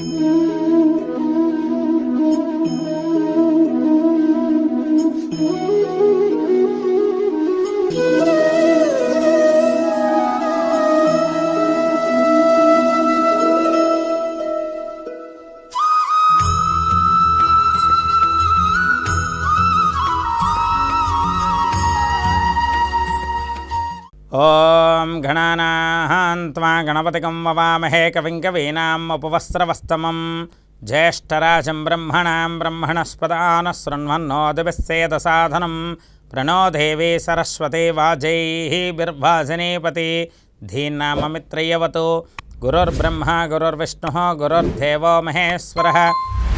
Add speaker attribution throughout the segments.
Speaker 1: Mm-hmm. गणपतिकं ववामहे कविं कवीनाम् उपवस्त्रवस्तमं ज्येष्ठराजं ब्रह्मणां ब्रह्मणस्पदानः प्रणो देवी सरस्वती वाजैः बिर्भाजनीपति धीन्नाममित्रयवतु गुरुर्ब्रह्मा गुरुर्विष्णुः गुरुर्देवो महेश्वरः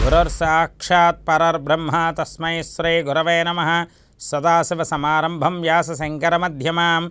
Speaker 1: गुरुर्साक्षात् परर्ब्रह्म तस्मै श्रीगुरवे नमः सदाशिवसमारम्भं व्यासशङ्करमध्यमाम्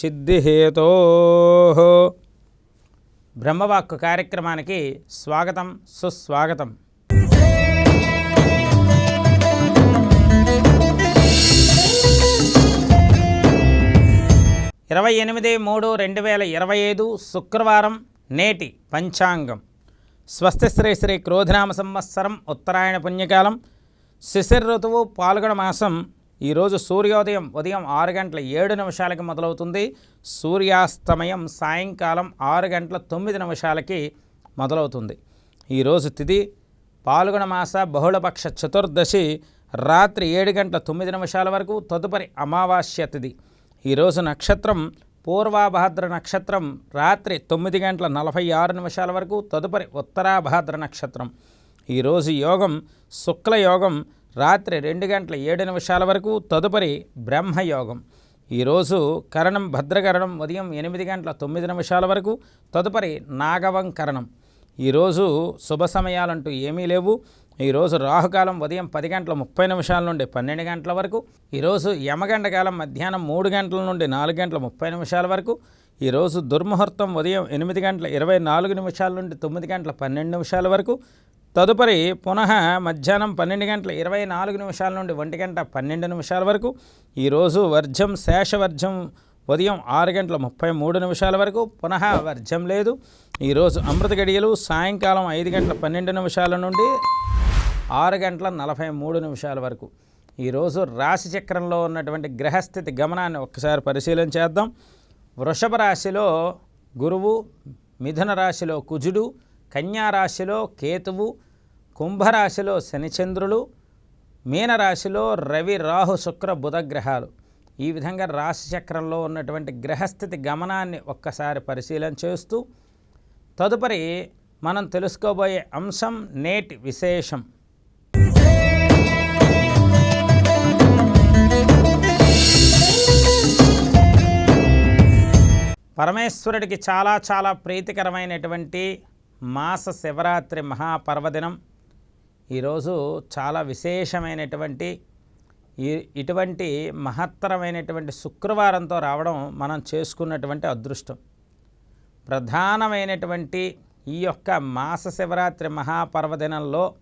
Speaker 1: సిద్ధిహేతో. బ్రహ్మవాక్కు కార్యక్రమానికి స్వాగతం సుస్వాగతం. ఇరవై ఎనిమిది మూడు రెండు వేల ఇరవై ఐదు శుక్రవారం నేటి పంచాంగం. స్వస్తి శ్రీ శ్రీ క్రోధినామ సంవత్సరం ఉత్తరాయణ పుణ్యకాలం. శిశిర్ ఋతువు పాల్గొన మాసం ఈరోజు సూర్యోదయం ఉదయం ఆరు గంటల ఏడు నిమిషాలకి మొదలవుతుంది. సూర్యాస్తమయం సాయంకాలం ఆరు గంటల తొమ్మిది నిమిషాలకి మొదలవుతుంది. ఈరోజు తిథి పాల్గొన మాస బహుళపక్ష చతుర్దశి రాత్రి ఏడు గంటల తొమ్మిది నిమిషాల వరకు తదుపరి అమావాస్య తిథి ఈరోజు నక్షత్రం పూర్వాభాద్ర నక్షత్రం రాత్రి తొమ్మిది గంటల నలభై ఆరు నిమిషాల వరకు తదుపరి ఉత్తరాభాద్ర నక్షత్రం. ఈరోజు యోగం శుక్ల యోగం రాత్రి రెండు గంటల ఏడు నిమిషాల వరకు తదుపరి బ్రహ్మయోగం. ఈరోజు కరణం భద్రకరణం ఉదయం ఎనిమిది గంటల తొమ్మిది నిమిషాల వరకు తదుపరి నాగవం కరణం. ఈరోజు శుభ సమయాలంటూ ఏమీ లేవు. ఈరోజు రాహుకాలం ఉదయం పది గంటల ముప్పై నిమిషాల నుండి పన్నెండు గంటల వరకు ఈరోజు యమగండ కాలం మధ్యాహ్నం మూడు గంటల నుండి నాలుగు గంటల ముప్పై నిమిషాల వరకు ఈరోజు దుర్ముహూర్తం ఉదయం ఎనిమిది గంటల ఇరవై నాలుగు నిమిషాల నుండి తొమ్మిది గంటల పన్నెండు నిమిషాల వరకు తదుపరి పునః మధ్యాహ్నం పన్నెండు గంటల ఇరవై నాలుగు నిమిషాల నుండి ఒంటి గంట పన్నెండు నిమిషాల వరకు ఈరోజు వర్జం శేషవర్జం ఉదయం ఆరు గంటల ముప్పై మూడు నిమిషాల వరకు పునః వర్జం లేదు. ఈరోజు అమృత గడియలు సాయంకాలం ఐదు గంటల పన్నెండు నిమిషాల నుండి ఆరు గంటల నలభై మూడు నిమిషాల వరకు. ఈరోజు రాశి చక్రంలో ఉన్నటువంటి గ్రహస్థితి గమనాన్ని ఒక్కసారి పరిశీలన చేద్దాం. వృషభ రాశిలో గురువు మిథున రాశిలో కుజుడు కన్యా రాశిలో కేతువు కుంభరాశిలో శనిచంద్రులు మీనరాశిలో రవి రాహు శుక్ర బుధ గ్రహాలు ఈ విధంగా రాశిచక్రంలో ఉన్నటువంటి గ్రహస్థితి గమనాన్ని ఒక్కసారి పరిశీలన చేస్తూ తదుపరి మనం తెలుసుకోబోయే అంశం నేటి విశేషం. పరమేశ్వరుడికి చాలా చాలా ప్రీతికరమైనటువంటి మాస శివరాత్రి మహాపర్వదినం. ఈరోజు చాలా విశేషమైనటువంటి ఈ ఇటువంటి మహత్తరమైనటువంటి శుక్రవారంతో రావడం మనం చేసుకున్నటువంటి అదృష్టం. ప్రధానమైనటువంటి ఈ యొక్క మాస శివరాత్రి మహాపర్వదినంలో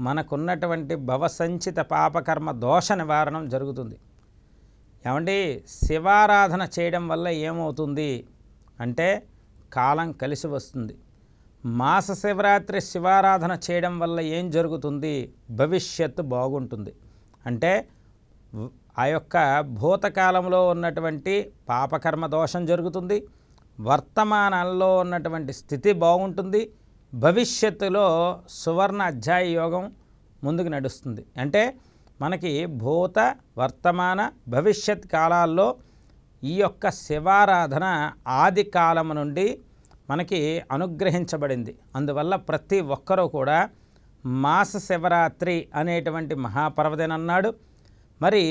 Speaker 1: మనకున్నటువంటి భవసంచిత పాపకర్మ దోష నివారణం జరుగుతుంది. ఏమండి? శివారాధన చేయడం వల్ల ఏమవుతుంది? అంటే కాలం కలిసి వస్తుంది. మాస శివరాత్రి శివారాధన చేయడం వల్ల ఏం జరుగుతుంది? భవిష్యత్తు బాగుంటుంది. అంటే ఆ యొక్క భూతకాలంలో ఉన్నటువంటి పాపకర్మ దోషం జరుగుతుంది. వర్తమానంలో ఉన్నటువంటి స్థితి బాగుంటుంది. భవిష్యత్తులో సువర్ణ అధ్యాయ యోగం ముందుకు నడుస్తుంది. అంటే మనకి భూత వర్తమాన భవిష్యత్ కాలాల్లో ఈ యొక్క శివారాధన ఆది కాలం నుండి మనకి అనుగ్రహించబడింది. అందువల్ల ప్రతి ఒక్కరూ కూడా మాస శివరాత్రి అనేటువంటి మహాపర్వదినం అన్నాడు. మరి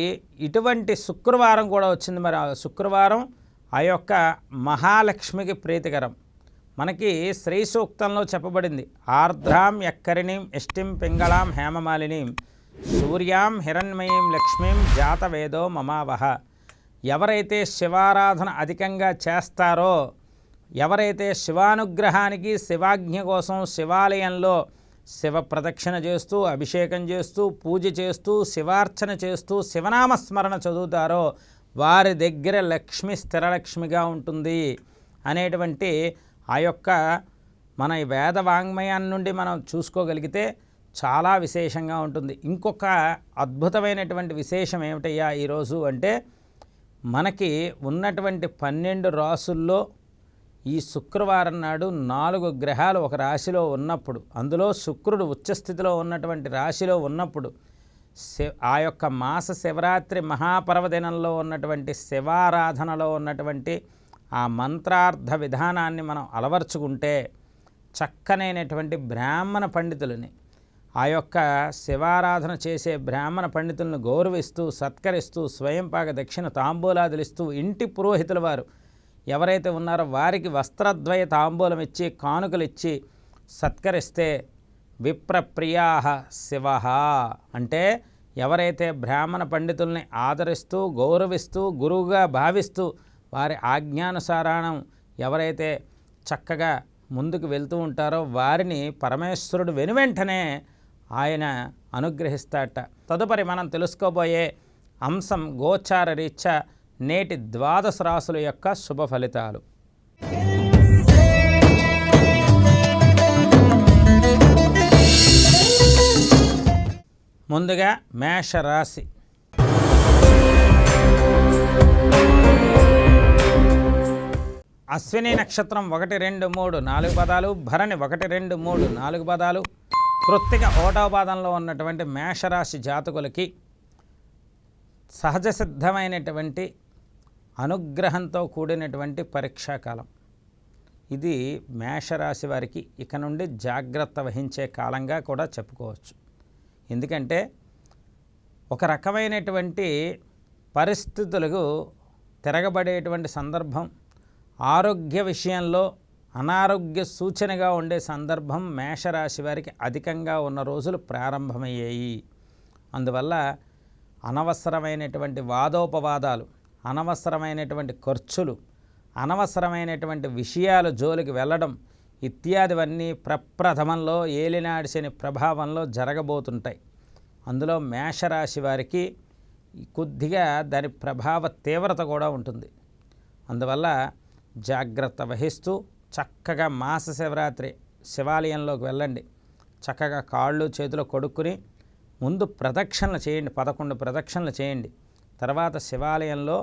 Speaker 1: ఇటువంటి శుక్రవారం కూడా వచ్చింది. మరి శుక్రవారం ఆ యొక్క మహాలక్ష్మికి ప్రీతికరం. మనకి శ్రీ సూక్తంలో చెప్పబడింది. ఆర్ద్రాం ఎక్కరిణీం ఇష్టిం పింగళాం హేమమాలినీం సూర్యాం హిరణ్మయీం లక్ష్మీం జాతవేదో మమావహ. ఎవరైతే శివారాధన అధికంగా చేస్తారో ఎవరైతే శివానుగ్రహానికి శివాజ్ఞ కోసం శివాలయంలో శివ ప్రదక్షిణ చేస్తూ అభిషేకం చేస్తూ పూజ చేస్తూ శివార్చన చేస్తూ శివనామస్మరణ చదువుతారో వారి దగ్గర లక్ష్మి స్థిరలక్ష్మిగా ఉంటుంది అనేటువంటి ఆ యొక్క మన వేద వాంగ్మయాన్ని నుండి మనం చూసుకోగలిగితే చాలా విశేషంగా ఉంటుంది. ఇంకొక అద్భుతమైనటువంటి విశేషం ఏమిటయ్యా ఈరోజు అంటే మనకి ఉన్నటువంటి పన్నెండు రాసుల్లో ఈ శుక్రవారం నాడు నాలుగు గ్రహాలు ఒక రాశిలో ఉన్నప్పుడు అందులో శుక్రుడు ఉచ్చస్థితిలో ఉన్నటువంటి రాశిలో ఉన్నప్పుడు ఆ యొక్క మాస శివరాత్రి మహాపర్వదినంలో ఉన్నటువంటి శివారాధనలో ఉన్నటువంటి ఆ మంత్రార్థ విధానాన్ని మనం అలవర్చుకుంటే చక్కనైనటువంటి బ్రాహ్మణ పండితులని ఆ యొక్క శివారాధన చేసే బ్రాహ్మణ పండితులను గౌరవిస్తూ సత్కరిస్తూ స్వయంపాక దక్షిణ తాంబూలాదులు ఇస్తూ ఇంటి పురోహితుల వారు ఎవరైతే ఉన్నారో వారికి వస్త్రద్వయ తాంబూలం ఇచ్చి కానుకలు ఇచ్చి సత్కరిస్తే విప్రప్రియా శివ. అంటే ఎవరైతే బ్రాహ్మణ పండితుల్ని ఆదరిస్తూ గౌరవిస్తూ గురువుగా భావిస్తూ వారి ఆజ్ఞానుసారాణం ఎవరైతే చక్కగా ముందుకు వెళ్తూ ఉంటారో వారిని పరమేశ్వరుడు వెనువెంటనే ఆయన అనుగ్రహిస్తాట తదుపరి మనం తెలుసుకోబోయే అంశం గోచార రీత్యా నేటి ద్వాదశ రాసుల యొక్క శుభ ఫలితాలు. ముందుగా మేషరాశి. అశ్విని నక్షత్రం ఒకటి రెండు మూడు నాలుగు పదాలు భరణి ఒకటి రెండు మూడు నాలుగు పదాలు. కృత్తిక ఓటవ పాదంలో ఉన్నటువంటి మేషరాశి జాతకులకి సహజ సిద్ధమైనటువంటి అనుగ్రహంతో కూడినటువంటి పరీక్షాకాలం. ఇది మేషరాశి వారికి ఇక నుండి జాగ్రత్త వహించే కాలంగా కూడా చెప్పుకోవచ్చు. ఎందుకంటే ఒక రకమైనటువంటి పరిస్థితులకు తిరగబడేటువంటి సందర్భం ఆరోగ్య విషయంలో అనారోగ్య సూచనగా ఉండే సందర్భం మేషరాశి వారికి అధికంగా ఉన్న రోజులు ప్రారంభమయ్యాయి. అందువల్ల అనవసరమైనటువంటి వాదోపవాదాలు అనవసరమైనటువంటి ఖర్చులు అనవసరమైనటువంటి విషయాలు జోలికి వెళ్ళడం ఇత్యాదివన్నీ ప్రప్రథమంలో ఏలినాడి శని ప్రభావంలో జరగబోతుంటాయి. అందులో మేషరాశి వారికి కొద్దిగా దాని ప్రభావ తీవ్రత కూడా ఉంటుంది. అందువల్ల జాగ్రత్త వహిస్తూ చక్కగా మాస శివరాత్రి శివాలయంలోకి వెళ్ళండి. చక్కగా కాళ్ళు చేతులు కొడుక్కుని ముందు ప్రదక్షిణలు చేయండి పదకొండు ప్రదక్షిణలు చేయండి. తర్వాత శివాలయంలో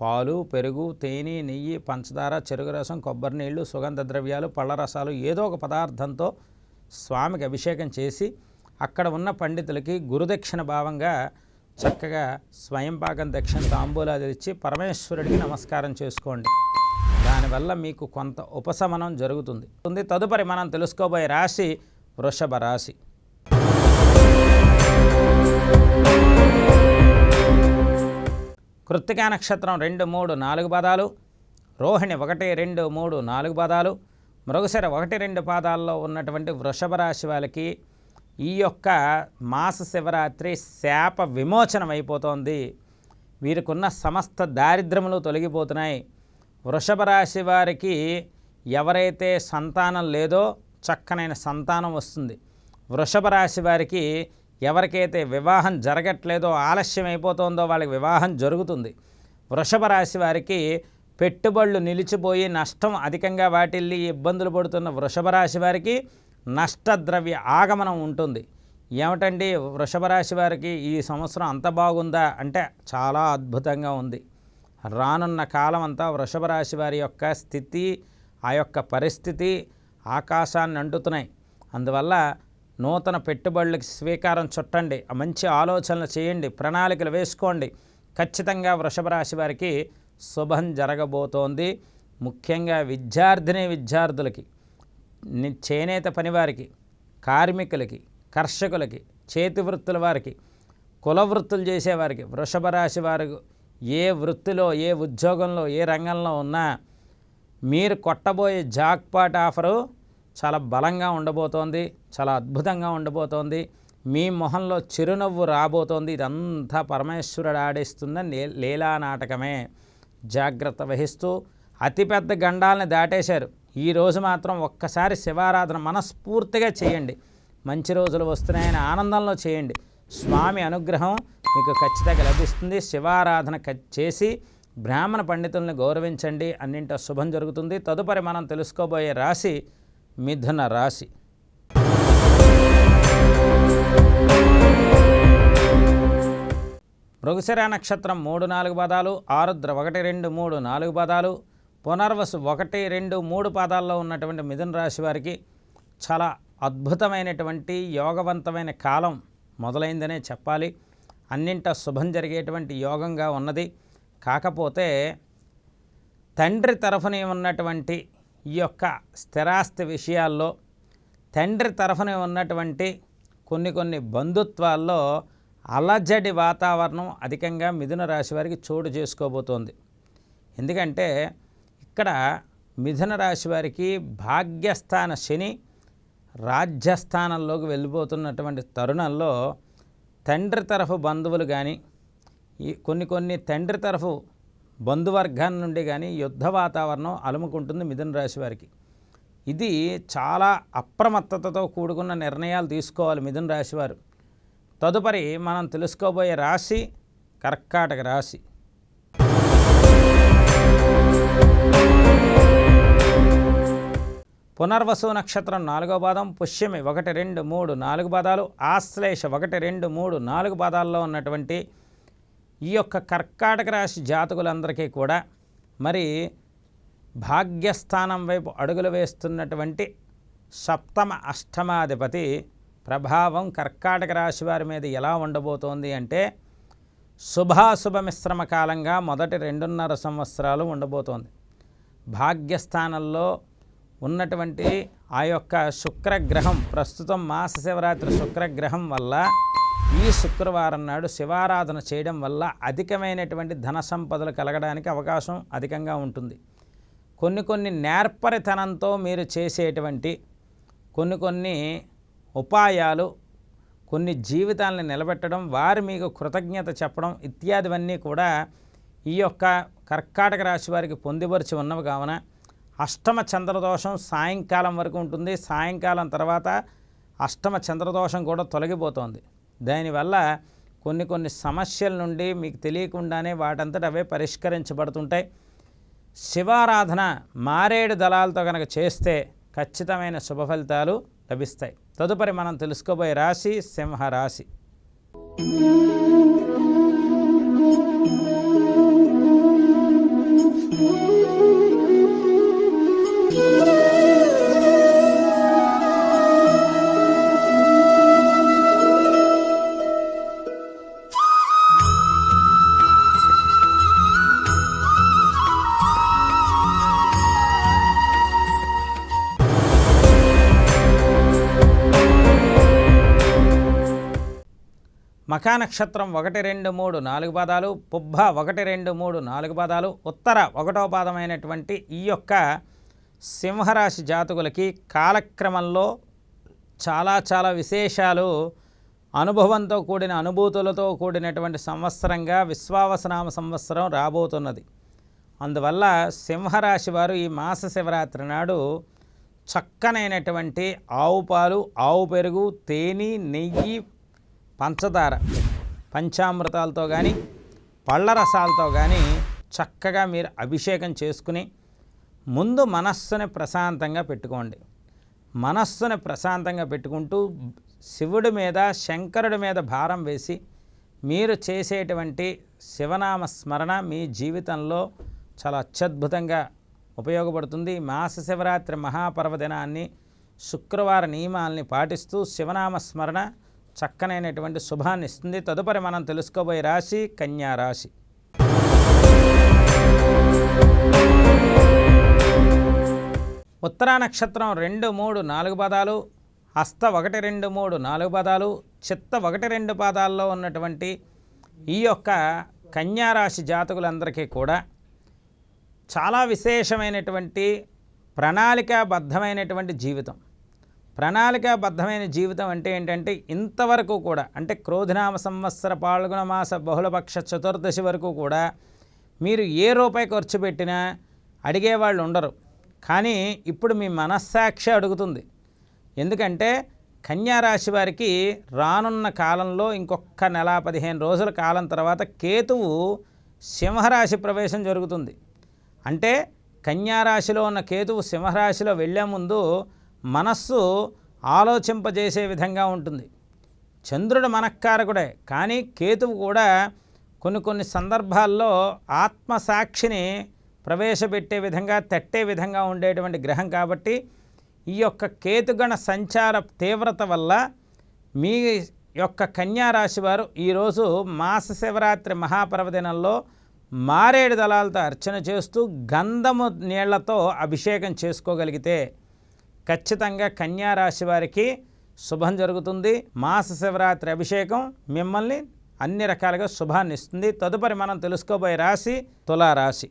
Speaker 1: పాలు పెరుగు తేనె నెయ్యి పంచదార చెరుకు రసం కొబ్బరి నీళ్ళు సుగంధ ద్రవ్యాలు పళ్ళ రసాలు ఏదో ఒక పదార్థంతో స్వామికి అభిషేకం చేసి అక్కడ ఉన్న పండితులకి గురుదక్షిణ భావంగా చక్కగా స్వయంపాకం దక్షిణ తాంబూలాలు ఇచ్చి పరమేశ్వరుడికి నమస్కారం చేసుకోండి. దానివల్ల మీకు కొంత ఉపశమనం జరుగుతుంది. ఉంది తదుపరి మనం తెలుసుకోబోయే రాశి వృషభ రాశి. కృత్తికా నక్షత్రం రెండు మూడు నాలుగు పదాలు. రోహిణి ఒకటి రెండు మూడు నాలుగు పదాలు. మృగశిర ఒకటి రెండు పాదాల్లో ఉన్నటువంటి వృషభ రాశి వాళ్ళకి ఈ యొక్క మాస శివరాత్రి శాప విమోచనం అయిపోతోంది. వీరికున్న సమస్త దారిద్రములు తొలగిపోతున్నాయి. వృషభ రాశి వారికి ఎవరైతే సంతానం లేదో చక్కనైన సంతానం వస్తుంది. వృషభ రాశి వారికి ఎవరికైతే వివాహం జరగట్లేదో ఆలస్యం అయిపోతుందో వాళ్ళకి వివాహం జరుగుతుంది. వృషభ రాశి వారికి పెట్టుబడులు నిలిచిపోయి నష్టం అధికంగా వాటిల్లి ఇబ్బందులు పడుతున్న వృషభ రాశి వారికి నష్టద్రవ్య ఆగమనం ఉంటుంది. ఏమిటండి? వృషభ రాశి వారికి ఈ సంవత్సరం అంత బాగుందా? అంటే చాలా అద్భుతంగా ఉంది. రానున్న కాలం అంతా వృషభ రాశి వారి యొక్క స్థితి ఆ యొక్క పరిస్థితి ఆకాశాన్ని అంటుతున్నాయి. అందువల్ల నూతన పెట్టుబడులకు స్వీకారం చుట్టండి. మంచి ఆలోచనలు చేయండి. ప్రణాళికలు వేసుకోండి. ఖచ్చితంగా వృషభ రాశి వారికి శుభం జరగబోతోంది. ముఖ్యంగా విద్యార్థిని విద్యార్థులకి చేనేత పనివారికి కార్మికులకి కర్షకులకి చేతి వృత్తుల వారికి కుల వృత్తులు చేసేవారికి వృషభ రాశి వారు ఏ వృత్తిలో ఏ ఉద్యోగంలో ఏ రంగంలో ఉన్నా మీరు కొట్టబోయే జాక్పాట్ ఆఫరు చాలా బలంగా ఉండబోతోంది చాలా అద్భుతంగా ఉండబోతోంది. మీ మొహంలో చిరునవ్వు రాబోతోంది. ఇదంతా పరమేశ్వరుడు ఆడిస్తున్న లే లీలా నాటకమే. జాగ్రత్త వహిస్తూ అతిపెద్ద గండాలని దాటేశారు. ఈరోజు మాత్రం ఒక్కసారి శివారాధన మనస్ఫూర్తిగా చేయండి. మంచి రోజులు వస్తున్నాయని ఆనందంలో చేయండి. స్వామి అనుగ్రహం మీకు ఖచ్చితంగా లభిస్తుంది. శివారాధన చేసి బ్రాహ్మణ పండితుల్ని గౌరవించండి. అన్నింటో శుభం జరుగుతుంది. తదుపరి మనం తెలుసుకోబోయే రాశి మిథున రాశి. మృగశిర నక్షత్రం మూడు నాలుగు పదాలు ఆరుద్ర ఒకటి రెండు మూడు నాలుగు పదాలు పునర్వసు ఒకటి రెండు మూడు పాదాల్లో ఉన్నటువంటి మిథున రాశి వారికి చాలా అద్భుతమైనటువంటి యోగవంతమైన కాలం మొదలైందనే చెప్పాలి. అన్నింట శుభం జరిగేటువంటి యోగంగా ఉన్నది. కాకపోతే తండ్రి తరఫున ఉన్నటువంటి ఈ యొక్క స్థిరాస్తి విషయాల్లో తండ్రి తరఫున ఉన్నటువంటి కొన్ని కొన్ని బంధుత్వాల్లో అలజడి వాతావరణం అధికంగా మిథున రాశి వారికి చోటు చేసుకోబోతోంది. ఎందుకంటే ఇక్కడ మిథున రాశి వారికి భాగ్యస్థాన శని రాజ్యస్థానంలోకి వెళ్ళిపోతున్నటువంటి తరుణంలో తండ్రి తరఫు బంధువులు కానీ ఈ కొన్ని కొన్ని తండ్రి తరఫు బంధువర్గాన్ని నుండి కానీ యుద్ధ వాతావరణం అలుముకుంటుంది మిథున రాశి వారికి. ఇది చాలా అప్రమత్తతతో కూడుకున్న నిర్ణయాలు తీసుకోవాలి మిథున రాశి వారు. తదుపరి మనం తెలుసుకోబోయే రాశి కర్కాటక రాశి. పునర్వసు నక్షత్రం నాలుగో పాదం పుష్యమి ఒకటి రెండు మూడు నాలుగు పాదాలు ఆశ్లేష ఒకటి రెండు మూడు నాలుగు పాదాల్లో ఉన్నటువంటి ఈ యొక్క కర్కాటక రాశి జాతకులందరికీ కూడా మరి భాగ్యస్థానం వైపు అడుగులు వేస్తున్నటువంటి సప్తమ అష్టమాధిపతి ప్రభావం కర్కాటక రాశి వారి మీద ఎలా ఉండబోతోంది అంటే శుభాశుభ మిశ్రమ కాలంగా మొదటి రెండున్నర సంవత్సరాలు ఉండబోతోంది. భాగ్యస్థానంలో ఉన్నటువంటి ఆ యొక్క శుక్రగ్రహం ప్రస్తుతం మాస శివరాత్రి శుక్రగ్రహం వల్ల ఈ శుక్రవారం నాడు శివారాధన చేయడం వల్ల అధికమైనటువంటి ధన సంపదలు కలగడానికి అవకాశం అధికంగా ఉంటుంది. కొన్ని కొన్ని నేర్పరితనంతో మీరు చేసేటువంటి కొన్ని కొన్ని ఉపాయాలు కొన్ని జీవితాలను నిలబెట్టడం వారు మీకు కృతజ్ఞత చెప్పడం ఇత్యాదివన్నీ కూడా ఈ యొక్క కర్కాటక రాశి వారికి పొందిపరిచి ఉన్నవి కావున అష్టమ చంద్రదోషం సాయంకాలం వరకు ఉంటుంది. సాయంకాలం తర్వాత అష్టమ చంద్రదోషం కూడా తొలగిపోతుంది. దానివల్ల కొన్ని కొన్ని సమస్యల నుండి మీకు తెలియకుండానే వాటంతట అవే పరిష్కరించబడుతుంటాయి. శివారాధన మారేడు దళాలతో కనుక చేస్తే ఖచ్చితమైన శుభ ఫలితాలు లభిస్తాయి. తదుపరి మనం తెలుసుకోబోయే రాశి సింహరాశి. నక్షత్రం ఒకటి రెండు మూడు నాలుగు పాదాలు పుబ్బ ఒకటి రెండు మూడు నాలుగు పాదాలు ఉత్తర ఒకటో పాదమైనటువంటి ఈ యొక్క సింహరాశి జాతకులకి కాలక్రమంలో చాలా చాలా విశేషాలు అనుభవంతో కూడిన అనుభూతులతో కూడినటువంటి సంవత్సరంగా విశ్వావసనామ సంవత్సరం రాబోతున్నది. అందువల్ల సింహరాశి వారు ఈ మాస శివరాత్రి నాడు చక్కనైనటువంటి ఆవు పాలు ఆవు పెరుగు తేనె నెయ్యి పంచదార పంచామృతాలతో కానీ పళ్ళ రసాలతో కానీ చక్కగా మీరు అభిషేకం చేసుకుని ముందు మనస్సుని ప్రశాంతంగా పెట్టుకోండి. మనస్సుని ప్రశాంతంగా పెట్టుకుంటూ శివుడి మీద శంకరుడి మీద భారం వేసి మీరు చేసేటువంటి శివనామ స్మరణ మీ జీవితంలో చాలా అత్యద్భుతంగా ఉపయోగపడుతుంది. మాస శివరాత్రి మహాపర్వదినాన్ని శుక్రవార నియమాల్ని పాటిస్తూ శివనామ స్మరణ చక్కనైనటువంటి శుభాన్ని ఇస్తుంది. తదుపరి మనం తెలుసుకోబోయే రాశి కన్యా రాశి. ఉత్తరా నక్షత్రం రెండు మూడు నాలుగు పదాలు హస్త ఒకటి రెండు మూడు నాలుగు పదాలు చిత్త ఒకటి రెండు పాదాల్లో ఉన్నటువంటి ఈ యొక్క కన్యారాశి జాతకులందరికీ కూడా చాలా విశేషమైనటువంటి ప్రణాళికాబద్ధమైనటువంటి జీవితం. ప్రణాళికాబద్ధమైన జీవితం అంటే ఏంటంటే ఇంతవరకు కూడా అంటే క్రోధినామ సంవత్సర పాల్గొన మాస బహుళపక్ష చతుర్దశి వరకు కూడా మీరు ఏ రూపాయి ఖర్చు పెట్టినా అడిగేవాళ్ళు ఉండరు. కానీ ఇప్పుడు మీ మనస్సాక్షి అడుగుతుంది. ఎందుకంటే కన్యారాశి వారికి రానున్న కాలంలో ఇంకొక నెల పదిహేను రోజుల కాలం తర్వాత కేతువు సింహరాశి ప్రవేశం జరుగుతుంది. అంటే కన్యారాశిలో ఉన్న కేతువు సింహరాశిలో వెళ్ళే ముందు మనస్సు ఆలోచింపజేసే విధంగా ఉంటుంది. చంద్రుడు మనఃకారకుడే కానీ కేతువు కూడా కొన్ని కొన్ని సందర్భాల్లో ఆత్మసాక్షిని ప్రవేశపెట్టే విధంగా తట్టే విధంగా ఉండేటువంటి గ్రహం కాబట్టి ఈ యొక్క కేతుగణ సంచార తీవ్రత వల్ల మీ యొక్క కన్యారాశి వారు ఈరోజు మాస శివరాత్రి మహాపర్వదినంలో మారేడు దళాలతో అర్చన చేస్తూ గంధము నీళ్ళతో అభిషేకం చేసుకోగలిగితే ఖచ్చితంగా కన్యారాశి వారికి శుభం జరుగుతుంది. మాస శివరాత్రి అభిషేకం మిమ్మల్ని అన్ని రకాలుగా శుభాన్ని ఇస్తుంది. తదుపరి మనం తెలుసుకోబోయే రాశి తులారాశి.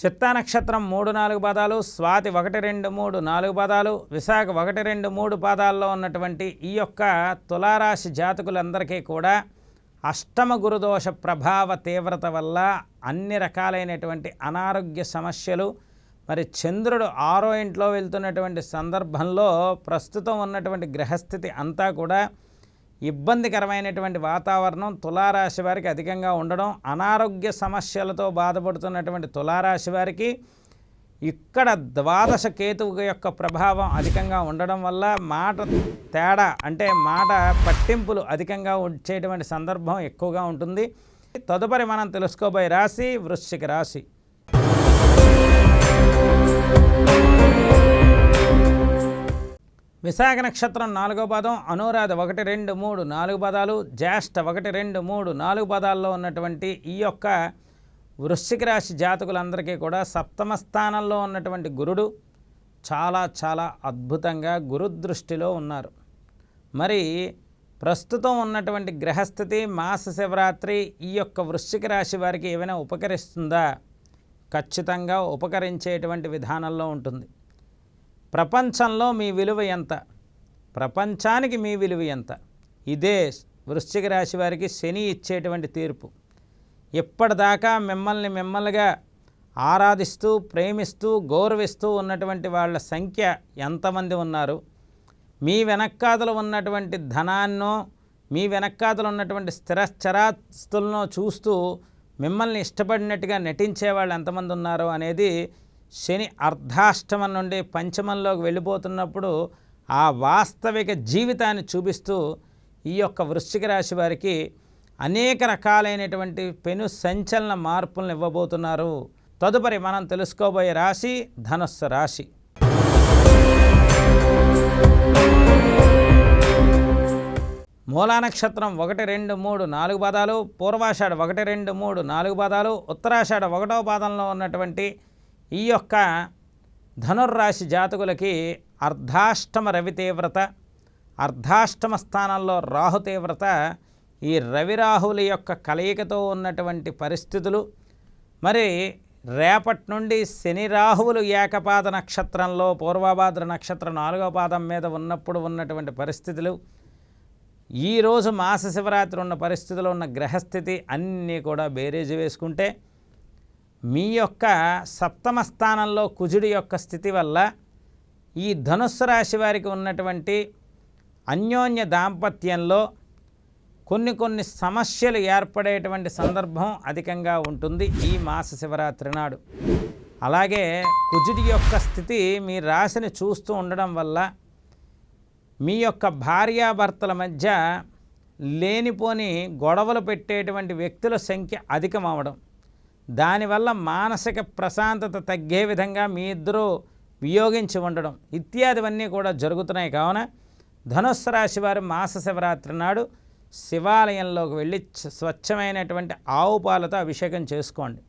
Speaker 1: చిత్తా నక్షత్రం మూడు నాలుగు పాదాలు స్వాతి ఒకటి రెండు మూడు నాలుగు పాదాలు విశాఖ ఒకటి రెండు మూడు పాదాల్లో ఉన్నటువంటి ఈ యొక్క తులారాశి జాతకులందరికీ కూడా అష్టమ గురుదోష ప్రభావ తీవ్రత వల్ల అన్ని రకాలైనటువంటి అనారోగ్య సమస్యలు మరి చంద్రుడు ఆరో ఇంట్లో వెళ్తున్నటువంటి సందర్భంలో ప్రస్తుతం ఉన్నటువంటి గ్రహస్థితి అంతా కూడా ఇబ్బందికరమైనటువంటి వాతావరణం తులారాశి వారికి అధికంగా ఉండడం అనారోగ్య సమస్యలతో బాధపడుతున్నటువంటి తులారాశి వారికి ఇక్కడ ద్వాదశ కేతువు యొక్క ప్రభావం అధికంగా ఉండడం వల్ల మాట తేడా అంటే మాట పట్టింపులు అధికంగా వచ్చేటువంటి సందర్భం ఎక్కువగా ఉంటుంది. తదుపరి మనం తెలుసుకోబోయే రాశి వృశ్చిక రాశి. విశాఖ నక్షత్రం నాలుగో పదం అనురాధ ఒకటి రెండు మూడు నాలుగు పదాలు జ్యేష్ఠ ఒకటి రెండు మూడు నాలుగు పదాల్లో ఉన్నటువంటి ఈ యొక్క వృశ్చిక రాశి జాతకులందరికీ కూడా సప్తమ స్థానంలో ఉన్నటువంటి గురుడు చాలా చాలా అద్భుతంగా గురుదృష్టిలో ఉన్నారు. మరి ప్రస్తుతం ఉన్నటువంటి గ్రహస్థితి మాస శివరాత్రి ఈ యొక్క వృశ్చిక రాశి వారికి ఏమైనా ఉపకరిస్తుందా? ఖచ్చితంగా ఉపకరించేటువంటి విధానంలో ఉంటుంది. ప్రపంచంలో మీ విలువ ఎంత? ప్రపంచానికి మీ విలువ ఎంత? ఇదే వృశ్చిక రాశి వారికి శని ఇచ్చేటువంటి తీర్పు. ఇప్పటిదాకా మిమ్మల్ని మిమ్మల్నిగా ఆరాధిస్తూ ప్రేమిస్తూ గౌరవిస్తూ ఉన్నటువంటి వాళ్ళ సంఖ్య ఎంతమంది ఉన్నారు? మీ వెనక్కాతలు ఉన్నటువంటి ధనాన్నో మీ వెనక్కాతలు ఉన్నటువంటి స్థిరశ్చరాస్తులను చూస్తూ మిమ్మల్ని ఇష్టపడినట్టుగా నటించే వాళ్ళు ఎంతమంది ఉన్నారు అనేది శని అర్ధాష్టమం నుండి పంచమంలోకి వెళ్ళిపోతున్నప్పుడు ఆ వాస్తవిక జీవితాన్ని చూపిస్తూ ఈ యొక్క వృశ్చిక రాశి వారికి అనేక రకాలైనటువంటి పెను సంచలన మార్పులను ఇవ్వబోతున్నారు. తదుపరి మనం తెలుసుకోబోయే రాశి ధనుస్సు రాశి. మూలా నక్షత్రం ఒకటి రెండు మూడు నాలుగు పాదాలు పూర్వాషాఢ ఒకటి రెండు మూడు నాలుగు పాదాలు ఉత్తరాషాఢ ఒకటవ పాదంలో ఉన్నటువంటి ఈ యొక్క ధనుర్రాశి జాతకులకి అర్ధాష్టమ రవి తీవ్రత అర్ధాష్టమ స్థానంలో రాహు తీవ్రత ఈ రవిరాహుల యొక్క కలయికతో ఉన్నటువంటి పరిస్థితులు. మరి రేపటి నుండి శని రాహువులు ఏకపాద నక్షత్రంలో పూర్వభాద్ర నక్షత్రం నాలుగో పాదం మీద ఉన్నప్పుడు ఉన్నటువంటి పరిస్థితులు. ఈరోజు మాస శివరాత్రి ఉన్న పరిస్థితిలో ఉన్న గ్రహస్థితి అన్నీ కూడా బేరేజ్ వేసుకుంటే మీ యొక్క సప్తమ స్థానంలో కుజుడి యొక్క స్థితి వల్ల ఈ ధనుస్సు రాశి వారికి ఉన్నటువంటి అన్యోన్య దాంపత్యంలో కొన్ని కొన్ని సమస్యలు ఏర్పడేటువంటి సందర్భం అధికంగా ఉంటుంది ఈ మాస శివరాత్రి నాడు. అలాగే కుజుడి యొక్క స్థితి మీ రాశిని చూస్తూ ఉండడం వల్ల మీ యొక్క భార్యాభర్తల మధ్య లేనిపోని గొడవలు పెట్టేటువంటి వ్యక్తుల సంఖ్య అధికమవడం. దానివల్ల మానసిక ప్రశాంతత తగ్గే విధంగా మీ ఇద్దరూ వియోగించి ఉండడం ఇత్యాదివన్నీ కూడా జరుగుతున్నాయి. కావున ధనుస్సు రాశి వారు మాస శివరాత్రి నాడు శివాలయంలోకి వెళ్ళి స్వచ్ఛమైనటువంటి ఆవు పాలతో అభిషేకం చేసుకోండి.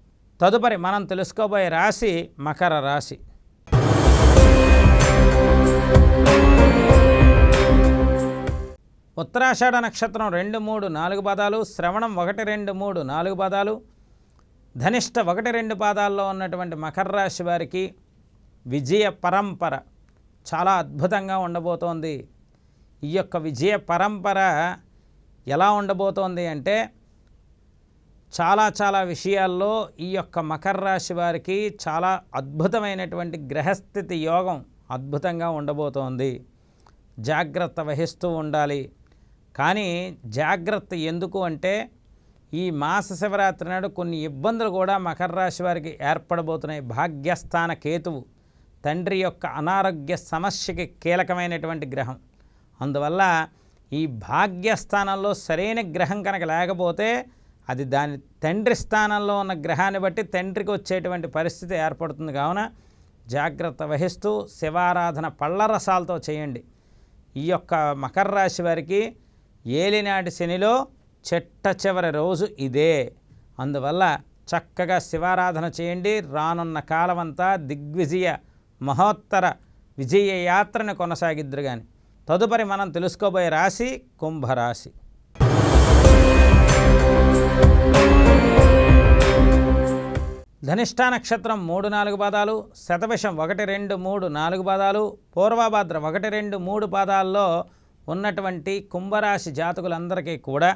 Speaker 1: తదుపరి మనం తెలుసుకోబోయే రాశి మకర రాశి. ఉత్తరాషాఢ నక్షత్రం రెండు మూడు నాలుగు పాదాలు శ్రవణం ఒకటి రెండు మూడు నాలుగు పాదాలు ధనిష్ట ఒకటి రెండు పాదాల్లో ఉన్నటువంటి మకర రాశి వారికి విజయ పరంపర చాలా అద్భుతంగా ఉండబోతోంది. ఈ యొక్క విజయ పరంపర ఎలా ఉండబోతోంది అంటే చాలా చాలా విషయాల్లో ఈ యొక్క మకర రాశి వారికి చాలా అద్భుతమైనటువంటి గ్రహస్థితి యోగం అద్భుతంగా ఉండబోతోంది. జాగ్రత్త వహిస్తూ ఉండాలి. కానీ జాగ్రత్త ఎందుకు అంటే ఈ మాస శివరాత్రి నాడు కొన్ని ఇబ్బందులు కూడా మకర రాశి వారికి ఏర్పడబోతున్నాయి. భాగ్యస్థాన కేతువు తండ్రి యొక్క అనారోగ్య సమస్యకి కీలకమైనటువంటి గ్రహం. అందువల్ల ఈ భాగ్యస్థానంలో సరైన గ్రహం కనుక లేకపోతే అది దాని తండ్రి స్థానంలో ఉన్న గ్రహాన్ని బట్టి తండ్రికి వచ్చేటువంటి పరిస్థితి ఏర్పడుతుంది. కావున జాగ్రత్త వహిస్తూ శివారాధన పళ్ళ రసాలతో చేయండి. ఈ యొక్క మకర రాశి వారికి ఏలినాటి శనిలో చెట్ట చివరి రోజు ఇదే. అందువల్ల చక్కగా శివారాధన చేయండి. రానున్న కాలమంతా దిగ్విజయ మహోత్తర విజయ యాత్రను కొనసాగిద్దరు కానీ తదుపరి మనం తెలుసుకోబోయే రాశి కుంభరాశి. ధనిష్ఠా నక్షత్రం మూడు నాలుగు పాదాలు శతవిషం ఒకటి రెండు మూడు నాలుగు పాదాలు పూర్వభాద్ర ఒకటి రెండు మూడు పాదాల్లో ఉన్నటువంటి కుంభరాశి జాతకులందరికీ కూడా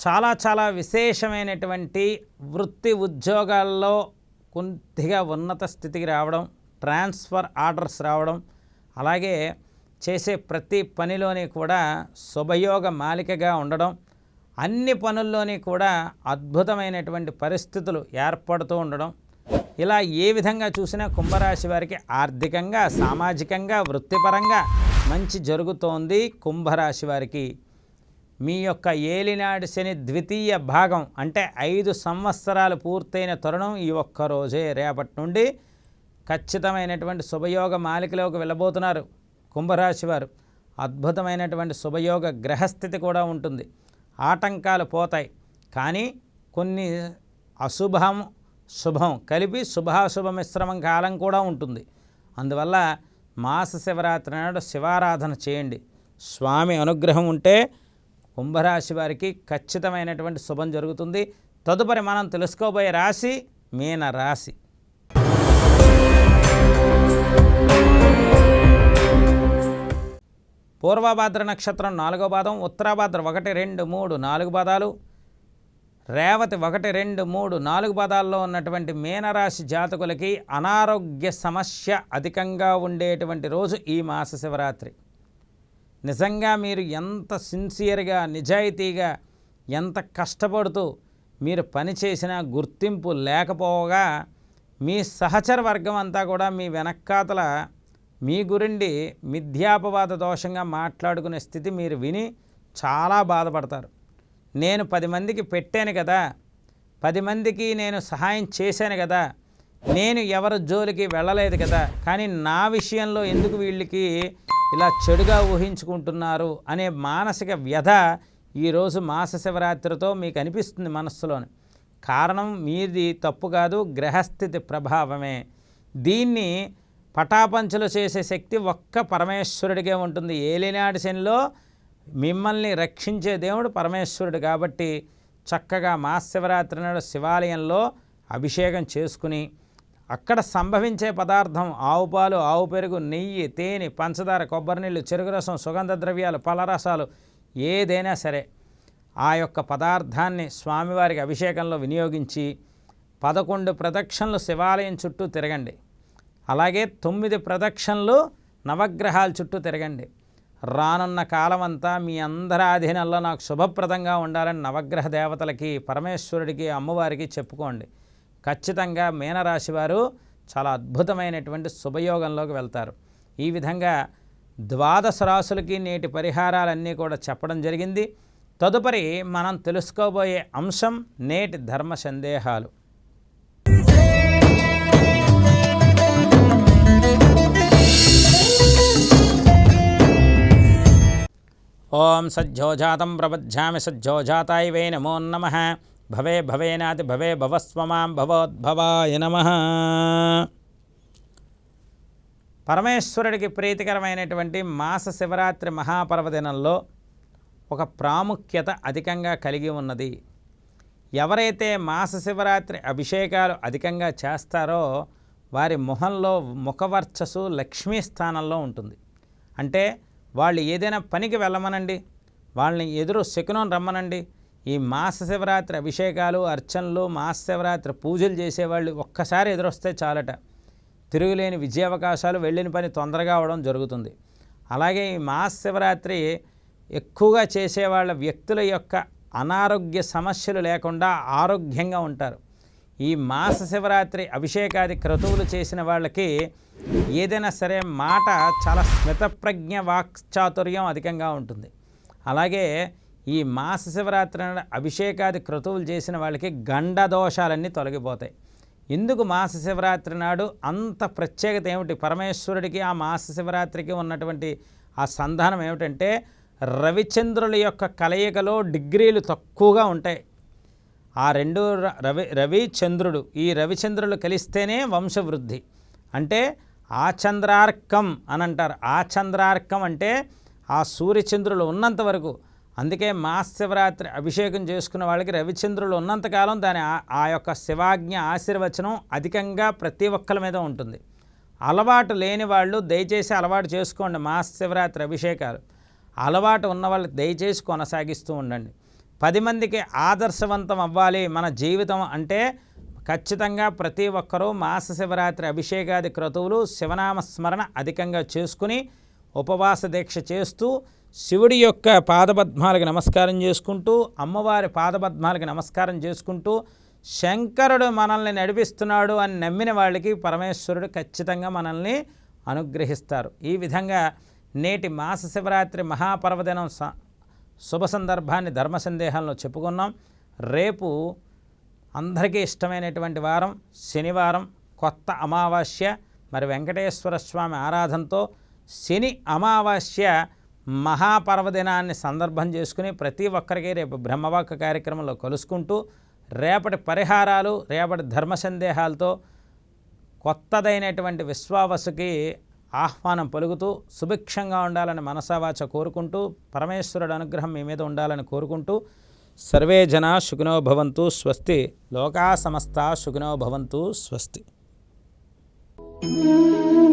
Speaker 1: చాలా చాలా విశేషమైనటువంటి వృత్తి ఉద్యోగాల్లో కొద్దిగా ఉన్నత స్థితికి రావడం ట్రాన్స్ఫర్ ఆర్డర్స్ రావడం అలాగే చేసే ప్రతి పనిలోని కూడా శుభయోగ మాలికగా ఉండడం అన్ని పనుల్లోని కూడా అద్భుతమైనటువంటి పరిస్థితులు ఏర్పడుతూ ఉండడం ఇలా ఏ విధంగా చూసినా కుంభరాశి వారికి ఆర్థికంగా సామాజికంగా వృత్తిపరంగా మంచి జరుగుతోంది కుంభరాశి వారికి. మీ యొక్క ఏలినాడు శని ద్వితీయ భాగం అంటే ఐదు సంవత్సరాలు పూర్తయిన తరుణం ఈ ఒక్క రోజే రేపటి నుండి ఖచ్చితమైనటువంటి శుభయోగ మాలికలోకి వెళ్ళబోతున్నారు. కుంభరాశి వారు అద్భుతమైనటువంటి శుభయోగ గ్రహస్థితి కూడా ఉంటుంది. ఆటంకాలు పోతాయి. కానీ కొన్ని అశుభం శుభం కలిపి శుభాశుభ మిశ్రమం కాలం కూడా ఉంటుంది. అందువల్ల మాస శివరాత్రి నాడు శివారాధన చేయండి. స్వామి అనుగ్రహం ఉంటే కుంభరాశి వారికి ఖచ్చితమైనటువంటి శుభం జరుగుతుంది. తదుపరి మనం తెలుసుకోబోయే రాశి మీన రాశి పూర్వభాద్ర నక్షత్రం నాలుగో పాదం ఉత్తరాభాద్ర ఒకటి రెండు మూడు నాలుగు పాదాలు రేవతి ఒకటి రెండు మూడు నాలుగు పదాల్లో ఉన్నటువంటి మీనరాశి జాతకులకి అనారోగ్య సమస్య అధికంగా ఉండేటువంటి రోజు ఈ మాస శివరాత్రి. నిజంగా మీరు ఎంత సిన్సియర్గా నిజాయితీగా ఎంత కష్టపడుతూ మీరు పనిచేసిన గుర్తింపు లేకపోగా మీ సహచర వర్గం అంతా కూడా మీ వెనక్కాతల మీ గురండి మిథ్యాపవాద దోషంగా మాట్లాడుకునే స్థితి మీరు విని చాలా బాధపడతారు. నేను పది మందికి పెట్టాను కదా పది మందికి నేను సహాయం చేశాను కదా నేను ఎవరి జోలికి వెళ్ళలేదు కదా కానీ నా విషయంలో ఎందుకు వీళ్ళకి ఇలా చెడుగా ఊహించుకుంటున్నారు అనే మానసిక వ్యధ ఈరోజు మాస శివరాత్రితో మీకు అనిపిస్తుంది మనస్సులోని. కారణం మీది తప్పు కాదు గ్రహస్థితి ప్రభావమే. దీన్ని పటాపంచలు చేసే శక్తి ఒక్క పరమేశ్వరుడికే ఉంటుంది. ఏలినాటి శనిలో మిమ్మల్ని రక్షించే దేవుడు పరమేశ్వరుడు కాబట్టి చక్కగా మహాశివరాత్రి నాడు శివాలయంలో అభిషేకం చేసుకుని అక్కడ సంభవించే పదార్థం ఆవు పాలు ఆవు పెరుగు నెయ్యి తేనె పంచదార కొబ్బరి నీళ్ళు చెరుకు రసం సుగంధ ద్రవ్యాలు పలరసాలు ఏదైనా సరే ఆ యొక్క పదార్థాన్ని స్వామివారికి అభిషేకంలో వినియోగించి పదకొండు ప్రదక్షిణలు శివాలయం చుట్టూ తిరగండి. అలాగే తొమ్మిది ప్రదక్షిణలు నవగ్రహాల చుట్టూ తిరగండి. రానున్న కాలమంతా మీ అందరి ఆధీనంలో నాకు శుభప్రదంగా ఉండాలని నవగ్రహ దేవతలకి పరమేశ్వరుడికి అమ్మవారికి చెప్పుకోండి. ఖచ్చితంగా మీనరాశి వారు చాలా అద్భుతమైనటువంటి శుభయోగంలోకి వెళ్తారు. ఈ విధంగా ద్వాదశ రాసులకి నేటి పరిహారాలన్నీ కూడా చెప్పడం జరిగింది. తదుపరి మనం తెలుసుకోబోయే అంశం నేటి ధర్మ సందేహాలు. ఓం సజ్జోజాతం ప్రపద్యామి సజ్జోజాతాయ వై నమో నమ. భవే భవేనాతి భవే భవస్వమాం భవోద్భవాయ నమ. పరమేశ్వరుడికి ప్రీతికరమైనటువంటి మాస శివరాత్రి మహాపర్వదినంలో ఒక ప్రాముఖ్యత అధికంగా కలిగి ఉన్నది. ఎవరైతే మాస శివరాత్రి అభిషేకాలు అధికంగా చేస్తారో వారి మొహంలో ముఖవర్చస్సు లక్ష్మీ స్థానంలో ఉంటుంది. అంటే వాళ్ళు ఏదైనా పనికి వెళ్ళమనండి. వాళ్ళని ఎదురు శకునం రమ్మనండి. ఈ మాస శివరాత్రి అభిషేకాలు అర్చనలు మాస శివరాత్రి పూజలు చేసేవాళ్ళు ఒక్కసారి ఎదురొస్తే చాలట. తిరుగులేని విజయావకాశాలు వెళ్ళిన పని తొందరగా అవడం జరుగుతుంది. అలాగే ఈ మాస శివరాత్రి ఎక్కువగా చేసేవాళ్ళ వ్యక్తుల యొక్క అనారోగ్య సమస్యలు లేకుండా ఆరోగ్యంగా ఉంటారు. ఈ మాస శివరాత్రి అభిషేకాది క్రతువులు చేసిన వాళ్ళకి ఏదైనా సరే మాట చాలా స్మితప్రజ్ఞ వాక్చాతుర్యం అధికంగా ఉంటుంది. అలాగే ఈ మాస శివరాత్రి అభిషేకాది క్రతువులు చేసిన వాళ్ళకి గండ దోషాలన్నీ తొలగిపోతాయి. ఎందుకు మాస శివరాత్రి నాడు అంత ప్రత్యేకత ఏమిటి? పరమేశ్వరుడికి ఆ మాస శివరాత్రికి ఉన్నటువంటి ఆ సంధానం ఏమిటంటే రవిచంద్రుల యొక్క కలయికలో డిగ్రీలు తక్కువగా ఉంటాయి. ఆ రెండు రవి రవిచంద్రుడు ఈ రవిచంద్రులు కలిస్తేనే వంశవృద్ధి. అంటే ఆచంద్రార్కం అని అంటారు. ఆచంద్రార్కం అంటే ఆ సూర్యచంద్రులు ఉన్నంత వరకు. అందుకే మహాశివరాత్రి అభిషేకం చేసుకున్న వాళ్ళకి రవిచంద్రులు ఉన్నంతకాలం దాని ఆ- ఆ యొక్క శివాజ్ఞ ఆశీర్వచనం అధికంగా ప్రతి ఒక్కరి మీద ఉంటుంది. అలవాటు లేని వాళ్ళు దయచేసి అలవాటు చేసుకోండి మహాశివరాత్రి అభిషేకాలు. అలవాటు ఉన్న వాళ్ళు దయచేసి కొనసాగిస్తూ ఉండండి. పది మందికి ఆదర్శవంతం అవ్వాలి మన జీవితం అంటే ఖచ్చితంగా ప్రతి ఒక్కరూ మాస శివరాత్రి అభిషేకాది క్రతువులు శివనామ స్మరణ అధికంగా చేసుకుని ఉపవాస దీక్ష చేస్తూ శివుడి యొక్క పాదపద్మాలకు నమస్కారం చేసుకుంటూ అమ్మవారి పాదపద్మాలకు నమస్కారం చేసుకుంటూ శంకరుడు మనల్ని నడిపిస్తున్నాడు అని నమ్మిన వాళ్ళకి పరమేశ్వరుడు ఖచ్చితంగా మనల్ని అనుగ్రహిస్తారు. ఈ విధంగా నేటి మాస శివరాత్రి మహాపర్వదినం స శుభ సందర్భాన్ని ధర్మ సందేహంలో చెప్పుకున్నాం. రేపు అందరికీ ఇష్టమైనటువంటి వారం శనివారం కొత్త అమావాస్య. మరి వెంకటేశ్వర స్వామి ఆరాధనతో శని అమావాస్య మహాపర్వదినాన్ని సందర్భం చేసుకుని ప్రతి ఒక్కరికి రేపు బ్రహ్మవాక్క కార్యక్రమంలో కలుసుకుంటూ రేపటి పరిహారాలు రేపటి ధర్మ సందేహాలతో కొత్తదైనటువంటి విశ్వావసుకి ఆహ్వానం పలుకుతూ సుభిక్షంగా ఉండాలని మనసావాచ కోరుకుంటూ పరమేశ్వరుడు అనుగ్రహం మీ మీద ఉండాలని కోరుకుంటూ సర్వే జనా సుఖినో భవంతు స్వస్తి. లోకా సమస్త సుఖినో భవంతు స్వస్తి.
Speaker 2: thank you